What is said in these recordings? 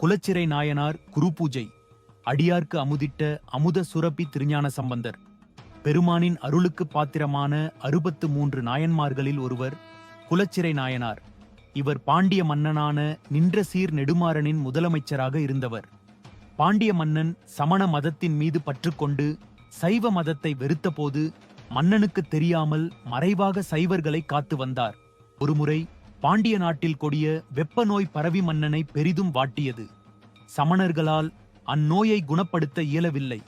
குலச்சிறை நாயனார் குருபூஜை அடியார்க்கு அமுதிட்ட அமுத சுரப்பி திருஞான சம்பந்தர். பெருமானின் அருளுக்கு பாத்திரமான அறுபத்து மூன்று நாயன்மார்களில் ஒருவர் குலச்சிறை நாயனார். இவர் பாண்டிய மன்னனான நின்ற சீர் நெடுமாறனின் முதலமைச்சராக இருந்தவர். பாண்டிய மன்னன் சமண மதத்தின் மீது பற்றுக்கொண்டு சைவ மதத்தை வெறுத்தபோது மன்னனுக்கு தெரியாமல் மறைவாக சைவர்களை காத்து வந்தார். ஒருமுறை பாண்டிய நாட்டில் கொடிய வெப்ப நோய் பரவி மன்னனை பெரிதும் வாட்டியது. சமணர்களால் அந்நோயை குணப்படுத்த இயலவில்லை.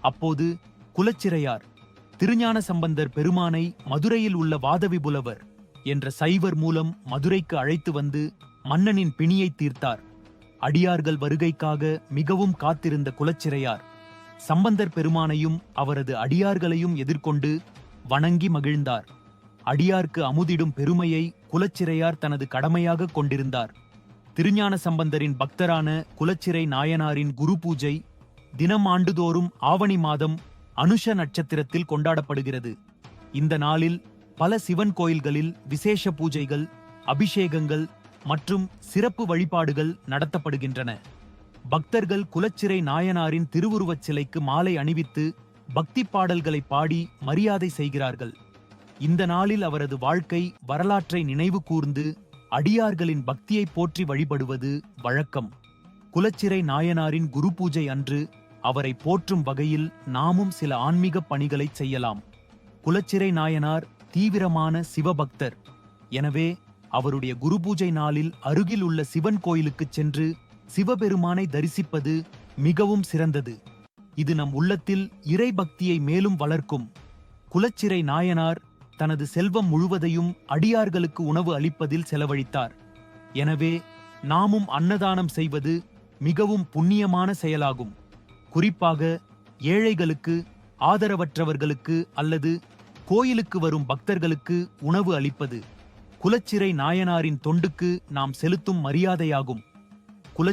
அப்போது குலச்சிறையார் திருஞான சம்பந்தர் பெருமானை மதுரையில் உள்ள வாதவிபுலவர் என்ற சைவர் மூலம் மதுரைக்கு அழைத்து வந்து மன்னனின் பிணியை தீர்த்தார். அடியார்கள் வருகைக்காக மிகவும் காத்திருந்த குலச்சிறையார் சம்பந்தர் பெருமானையும் அவரது அடியார்களையும் எதிர்கொண்டு வணங்கி மகிழ்ந்தார். அடியார்க்கு அமுதிடும் பெருமையை குலச்சிறையார் தனது கடமையாக கொண்டிருந்தார். திருஞான சம்பந்தரின் பக்தரான குலச்சிறை நாயனாரின் குரு பூஜை தினம் ஆண்டுதோறும் ஆவணி மாதம் அனுஷ நட்சத்திரத்தில் கொண்டாடப்படுகிறது. இந்த நாளில் பல சிவன் கோயில்களில் விசேஷ பூஜைகள் அபிஷேகங்கள் மற்றும் சிறப்பு வழிபாடுகள் நடத்தப்படுகின்றன. பக்தர்கள் குலச்சிறை நாயனாரின் திருவுருவச் சிலைக்கு மாலை அணிவித்து பக்தி பாடல்களை பாடி மரியாதை செய்கிறார்கள். இந்த நாளில் அவரது வாழ்க்கை வரலாற்றை நினைவு கூர்ந்து அடியார்களின் பக்தியை போற்றி வழிபடுவது வழக்கம். குலச்சிறை நாயனாரின் குரு பூஜை அன்று அவரை போற்றும் வகையில் நாமும் சில ஆன்மீக பணிகளை செய்யலாம். குலச்சிறை நாயனார் தீவிரமான சிவபக்தர். எனவே அவருடைய குரு பூஜை நாளில் அருகில் உள்ள சிவன் கோயிலுக்குச் சென்று சிவபெருமானை தரிசிப்பது மிகவும் சிறந்தது. இது நம் உள்ளத்தில் இறை பக்தியை மேலும் வளர்க்கும். குலச்சிறை நாயனார் தனது செல்வம் முழுவதையும் அடியார்களுக்கு உணவு அளிப்பதில் செலவழித்தார். எனவே நாமும் அன்னதானம் செய்வது மிகவும் புண்ணியமான செயலாகும். குறிப்பாக ஏழைகளுக்கு ஆதரவற்றவர்களுக்கு அல்லது கோயிலுக்கு வரும் பக்தர்களுக்கு உணவு அளிப்பது. குலச்சிறை நாயனாரின் தொண்டுக்கு நாம் செலுத்தும் மரியாதையாகும். குலச்சிறை